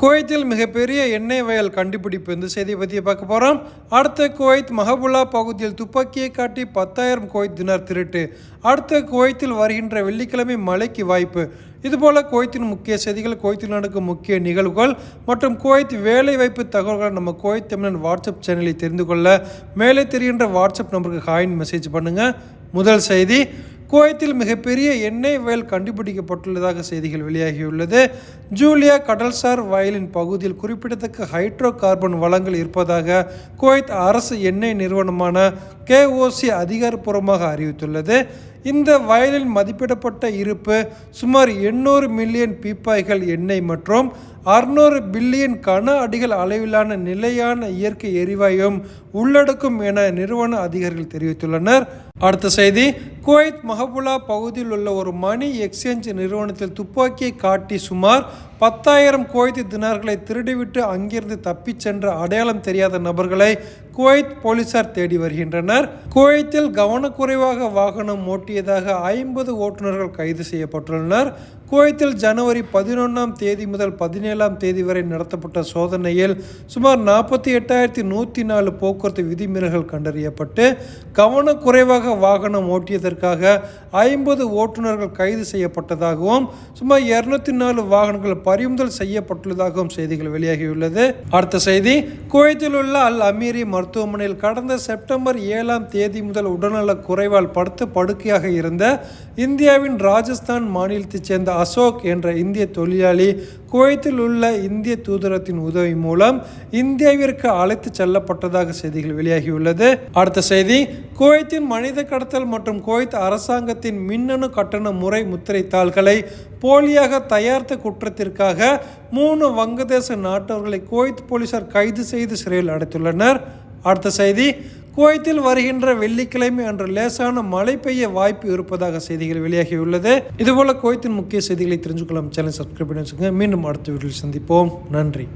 குவைத்தில் மிகப்பெரிய எண்ணெய் வயல் கண்டுபிடிப்பு இந்த செய்தியை பற்றி பார்க்க போகிறோம் அடுத்த குவைத் மஹபுல்லா பகுதியில் துப்பாக்கியை காட்டி பத்தாயிரம் குவைத் தினார் திருட்டு. அடுத்த குவைத்தில் வருகின்ற வெள்ளிக்கிழமை மழைக்கு வாய்ப்பு. இதுபோல குவைத்தின் முக்கிய செய்திகள் குவைத்தில் நடக்கும் முக்கிய நிகழ்வுகள் மற்றும் குவைத் வேலைவாய்ப்பு தகவல்களை நம்ம குவைத் தமிழன் வாட்ஸ்அப் சேனலில் தெரிந்து கொள்ள. மேலே தெரிகின்ற வாட்ஸ்அப் நம்பருக்கு ஹாயின் மெசேஜ் பண்ணுங்கள் முதல் செய்தி குவைத்தில் மிகப்பெரிய எண்ணெய் வயல் கண்டுபிடிக்கப்பட்டுள்ளதாக செய்திகள் வெளியாகியுள்ளது. ஜூலியா கடல்சார் வயலின் பகுதியில் குறிப்பிடத்தக்க ஹைட்ரோ கார்பன் வளங்கள் இருப்பதாக குவைத் அரசு எண்ணெய் நிறுவனமான கேஓசி அதிகாரப்பூர்வமாக அறிவித்துள்ளது. இந்த வயலில் மதிப்பிடப்பட்ட இருப்பு சுமார் எண்ணூறு மில்லியன் பீப்பாய்கள் எண்ணெய் மற்றும் அறுநூறு பில்லியன் கன அடிகள் அளவிலான நிலையான இயற்கை எரிவாயும் உள்ளடக்கும் என நிறுவன அதிகாரிகள் தெரிவித்துள்ளனர். அடுத்த செய்தி குவைத் மஹபுலா பகுதியில் உள்ள ஒரு மணி எக்ஸ்சேஞ்ச் நிறுவனத்தில் துப்பாக்கியை காட்டி சுமார் பத்தாயிரம் குவைத் தினார்களை திருடிவிட்டு அங்கிருந்து தப்பிச் சென்ற அடையாளம் தெரியாத நபர்களை குவைத் போலீசார் தேடி வருகின்றனர். குவைத்தில் கவனக்குறைவாக வாகனம் ஓட்டியதாக ஐம்பது ஓட்டுநர்கள் கைது செய்யப்பட்டுள்ளனர். குவைத்தில் ஜனவரி பதினொன்றாம் தேதி முதல் பதினேழாம் தேதி வரை நடத்தப்பட்ட சோதனையில் சுமார் நாற்பத்தி எட்டாயிரத்தி நூற்றி நாலு போக்குவரத்து விதிமீறல்கள் கண்டறியப்பட்டு கவனக்குறைவாக வாகனம் ஓட்டியதற்காக ஐம்பது ஓட்டுநர்கள் கைது செய்யப்பட்டதாகவும் சுமார் இருநூத்தி நாலு வாகனங்கள் பறிமுதல் செய்யப்பட்டுள்ளதாகவும் செய்திகள் வெளியாகியுள்ளது. அடுத்த செய்தி குவைத்தில் உள்ள அல் அமீரி மருத்துவமனையில் கடந்த செப்டம்பர் ஏழாம் தேதி முதல் உடல்நல குறைவால் படுத்து படுக்கையாக இருந்த இந்தியாவின் ராஜஸ்தான் மாநிலத்தைச் சேர்ந்த அசோக் என்ற இந்திய தொழிலாளி குவைத்தில் உள்ள இந்திய தூதரத்தின் உதவி மூலம் இந்தியாவிற்கு அழைத்து செல்லப்பட்டதாக செய்திகள் வெளியாகியுள்ளது. அடுத்த செய்தி குவைத்தின் மனித கடத்தல் மற்றும் குவைத் அரசாங்கத்தின் மின்னணு கட்டண முறை முத்திரை தாள்களை போலியாக தயாரித்த குற்றத்திற்காக மூணு வங்கதேச நாட்டவர்களை குவைத் போலீசார் கைது செய்து சிறையில் அடைத்துள்ளனர். அடுத்த செய்தி குவைத்தில் வருகின்ற வெள்ளிக்கிழமை அன்று லேசான மழை பெய்ய வாய்ப்பு இருப்பதாக செய்திகள் வெளியாகியுள்ளது. இதுபோல குவைத்தின் முக்கிய செய்திகளை தெரிஞ்சுக்கொள்ளும் சேனல் சப்ஸ்கிரைப் பண்ணி வச்சுக்கோங்க. மீண்டும் அடுத்த வீட்டில் சந்திப்போம். நன்றி.